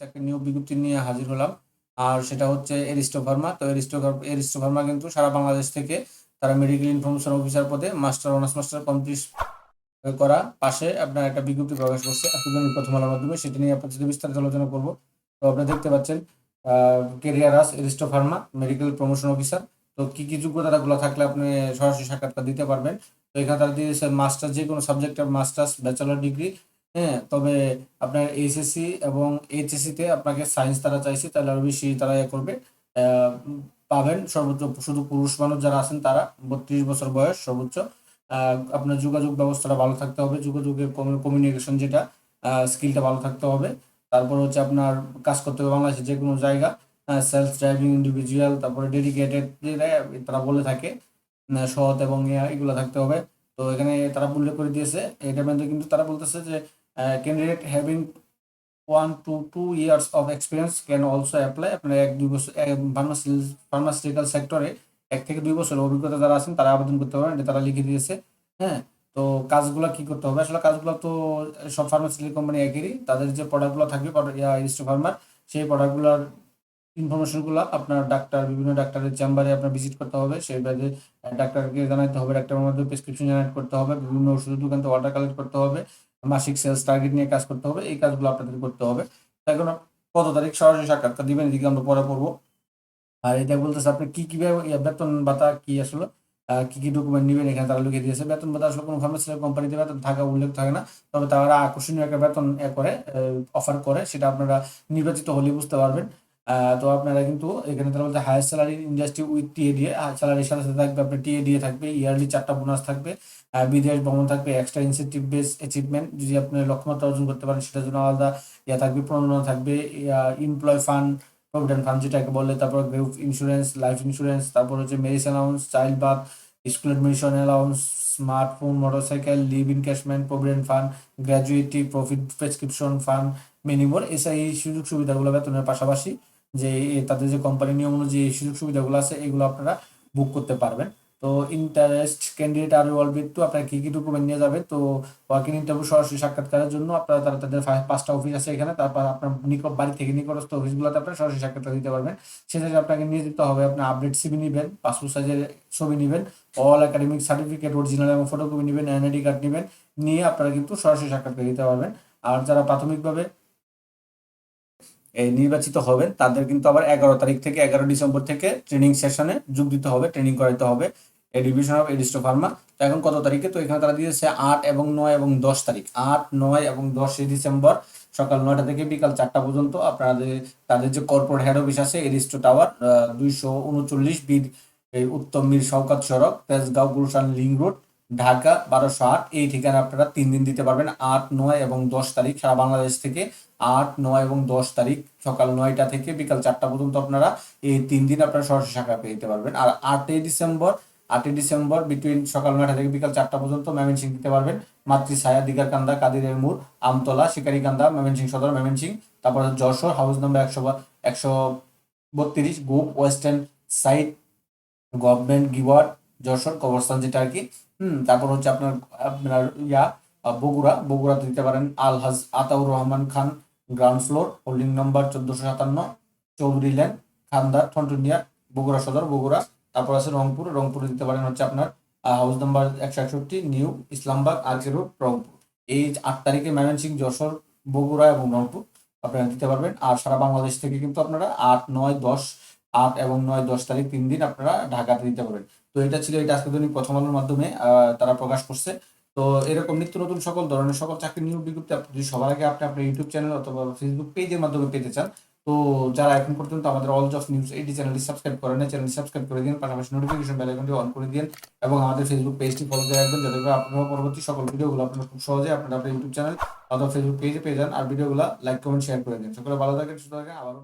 চাকরি নিয়োগ বিজ্ঞপ্তি নিয়ে হাজির হলাম। আর সেটা হচ্ছে এরিস্টো ফার্মা তো এরিস্টো এরিস্টো ফার্মা কিন্তু সারা বাংলাদেশ থেকে তারা মেডিকেল ইনফরমেশন অফিসার পদে মাস্টার অনার্স মাস্টার কমপ্লিট করা পাশে আপনার একটা বিজ্ঞপ্তি প্রকাশ করছে। আজকে প্রথম আলোর মাধ্যমে সেটা নিয়ে আপনার সাথে বিস্তারিত আলোচনা করব। তো আপনারা দেখতে পাচ্ছেন career as Aristo Pharma medical promotion officer তো কি কি যোগ্যতাগুলো থাকলে আপনি সরাসরি সাক্ষাৎকার দিতে পারবেন? তো এখানে তারা দিয়েছে মাস্টার যে কোনো সাবজেক্টের মাস্টার্স ব্যাচেলর ডিগ্রি হ্যাঁ তবে আপনার এইচএসসি এবং এইচএসসি তে আপনাকে সায়েন্স তারা চাইছে, তাহলে আরও বেশি তারা ইয়ে করবে। পাবেন সর্বোচ্চ, শুধু পুরুষ মানুষ যারা আছেন তারা, বত্রিশ বছর বয়স সর্বোচ্চ। আপনার যোগাযোগ ব্যবস্থাটা ভালো থাকতে হবে, যোগাযোগের কমিউনিকেশন যেটা স্কিলটা ভালো থাকতে হবে। তারপর হচ্ছে আপনার কাজ করতে হবে বাংলাদেশের যে কোনো জায়গা সেলফ ড্রাইভিং ইন্ডিভিজুয়াল তারপরে ডেডিকেটেড তারা বলে থাকে সৎ এবং এগুলো থাকতে হবে। তো এখানে তারা উল্লেখ করে দিয়েছে, এটা মধ্যে কিন্তু তারা বলতেছে যে candidate having one two two years of experience can also apply আপনার এক, দুই বছর ফার্মাসি ফার্মাসিউটিক্যাল সেক্টরে এক থেকে দুই বছর অভিজ্ঞতা যারা আছেন, তারা আবেদন করতে পারেন, এটা তারা লিখে দিয়েছে। হ্যাঁ তো কাজগুলো কি করতে হবে? আসলে কাজগুলো তো সব ফার্মাসিউটিক্যাল কোম্পানি একই, তাদের যে প্রোডাক্টগুলো থাকবে ফার্মার সেই প্রোডাক্টগুলোর ইনফরমেশনগুলো আপনার ডাক্তার বিভিন্ন ডাক্তারের চেম্বারে আপনার ভিজিট করতে হবে। সেই বাদে ডাক্তারকে জানাতে হবে ডাক্তারের মধ্যে প্রেসক্রিপশন জেনারেট করতে হবে, বিভিন্ন ওষুধের দোকান থেকে অর্ডার কালেক্ট করতে হবে। মাসিক সেলস টার্গেট নিয়ে কাজ করতে হবে, এই কাজগুলো আপনাদের করতে হবে। এখন কত তারিখ? সরাসরি সাক্ষাৎকার দিবেন, এদিকে আমরা পরে পড়ব। আর এটা বলতেছে, আপনি কি কি বেতন ভাতা কি আসলে? কি কি ডকুমেন্ট নেবেন? এখানে তারা লিখে দিয়েছে, বেতন ভাতা আসলে কোনো ফার্মাসিউটিক্যাল কোম্পানিতে বেতন থাকা উল্লেখ থাকে না। তবে তারা আকর্ষণীয় একটা বেতন এ করে অফার করে, সেটা আপনারা নির্বাচিত হলে বুঝতে পারবেন। তো আপনারা কিন্তু এখানে তারা বলতে higher salary industry with TA দিয়ে স্যালারির সাথে সাথে থাকবে আপনার টিএ দিয়ে থাকবে ইয়ারলি চারটা বোনাস থাকবে বিদেশ ভ্রমণ থাকবে এক্সট্রা ইনসেন্টিভ বেস অ্যাচিভমেন্ট যদি আপনি লক্ষ্যমাত্রা অর্জন করতে পারেন, সেটার জন্য আলাদা ইয়া থাকবে প্রণোদনা থাকবে এমপ্লয় ফান্ড প্রভিডেন্ট ফান্ড যেটাকে বলে, তারপর গ্রুপ ইন্স্যুরেন্স লাইফ ইন্স্যুরেন্স তারপর হচ্ছে medicine allowance child birth school admission allowance smartphone motorcycle leave encashment provident fund gratuity profit prescription fund মিনিমোর এসা এই সুযোগ সুবিধাগুলো বেতনের পাশাপাশি যে তাদের যে কোম্পানি নিয়ম অনুযায়ী সুযোগ সুবিধাগুলো আছে, এগুলো আপনারা বুক করতে পারবেন। তো ইন্টারেস্ট ক্যান্ডিডেট আর অলবিট টু আপনার কি কি ডকুমেন্ট নিয়ে যাবে তো ওয়ার্কিং ইন্টারভিউ সরাসরি সাক্ষাৎকারের জন্য আপনারা, তারা তাদের পাঁচটা অফিস আছে এখানে, তারপর আপনার নিকট, বাড়ি থেকে নিকটস্থ অফিসগুলোতে আপনারা সরাসরি সাক্ষাৎকার দিতে পারবেন। সেক্ষেত্রে আপনাকে নিয়ে যেতে হবে, আপনার আপডেট সিবি নেবেন পাসপোর্ট সাইজের ছবি নেবেন অল একাডেমিক সার্টিফিকেট অরিজিনাল এবং ফটোকপি নেবেন এনআইডি কার্ড নেবেন, নিয়ে আপনারা কিন্তু সরাসরি সাক্ষাৎকার দিতে পারবেন। আর যারা প্রাথমিকভাবে নির্বাচিত হবেন, তাদের কিন্তু আবার এগারো তারিখ থেকে, এগারো ডিসেম্বর থেকে ট্রেনিং সেশনে যোগ দিতে হবে ট্রেনিং করাইতে হবে এই ডিভিশন অফ এডিস্টো ফার্মা তো এখন কত তারিখে? তো এখানে তারা দিয়েছে আট এবং নয় এবং দশ তারিখ। আট, নয় এবং দশই ডিসেম্বর সকাল নয়টা থেকে বিকাল চারটা পর্যন্ত আপনাদের, তাদের যে কর্পোরেট হেড অফিস আছে এডিস্টো টাওয়ার দুইশো উনচল্লিশ এই উত্তম মীর শওকাত সড়ক, তেজগাঁও গুলশান লিং রোড। ঢাকা বারোশো আট। এই ঠিকানা আপনারা তিন দিন দিতে পারবেন। আট, নয় এবং দশ তারিখ সারা বাংলাদেশ থেকে আট, নয় এবং দশ তারিখ সকাল নয়টা থেকে বিকাল চারটা পর্যন্ত আপনারা এই তিন দিন আপনারা সরাসরি শাখা পেয়ে দিতে পারবেন। আর আটই ডিসেম্বর আটই ডিসেম্বর বিটুইন সকাল নয়টা থেকে বিকাল চারটা পর্যন্ত ময়মনসিং দিতে পারবেন। মাতৃ ছায়া দিগার কান্দা কাদিরের মুর আমতলা, শিকারিকান্দা ময়মনসিং সদর ময়মনসিং তারপর যশোর, হাউস নাম্বার একশো একশো বত্রিশ, গোপ, ওয়েস্টার্ন সাইড গভর্নমেন্ট, গিওয়ার্ড, যশোর, কবরস্থান যেটা আর কি। হুম, তারপর হচ্ছে আপনার আপনার ইয়া বগুড়া, বগুড়াতে দিতে পারেন Alhaj Ataur Rahman Khan, ground floor holding number চোদ্দশো সাতান্ন, চৌধুরী লেন, খান্দার, ঠন্টনিয়া, বগুড়া সদর, বগুড়া। তারপর আছে রংপুর, রংপুরে দিতে পারেন হচ্ছে আপনার হাউস নাম্বার একশো একষট্টি, new Islambagh, RK road, Rangpur. এই আট তারিখে ময়মনসিং, যশোর, বগুড়া এবং রংপুর আপনারা দিতে পারবেন। আর সারা বাংলাদেশ থেকে কিন্তু আপনারা আট, নয়, দশ, আট এবং নয়, দশ তারিখ তিন দিন আপনারা ঢাকাতে দিতে পারবেন। তো এটা ছিল এটা আজকে দৈনিক প্রথম আলোর মাধ্যমে তারা প্রকাশ করছে। তো এরকম নিত্য নতুন সকল ধরনের সকল চাকরি নিয়োগ বিজ্ঞপ্তি আপনি যদি সবার আগে আপনি আপনার ইউটিউব চ্যানেল অথবা ফেসবুক পেজের মাধ্যমে পেতে চান, তো যারা এখন পর্যন্ত আমাদের অল জব নিউজ এইটি চ্যানেলটি সাবস্ক্রাইব করেন না চ্যানেলটি সাবস্ক্রাইব করে দিন, পাশাপাশি নোটিফিকেশন বেল আইকনটি অন করে দিন এবং আমাদের ফেসবুক পেজটি ফলো দিয়ে রাখবেন, যাতে করে আপনারা পরবর্তী সকল ভিডিওগুলো আপনারা খুব সহজে আপনারা আপনার ইউটিউব চ্যানেল অথবা ফেসবুক পেজে পেয়ে যান। আর ভিডিওগুলো লাইক কমেন্ট শেয়ার করে দিন। সকলে ভালো থাকেন, সুস্থ থাকেন, আবারও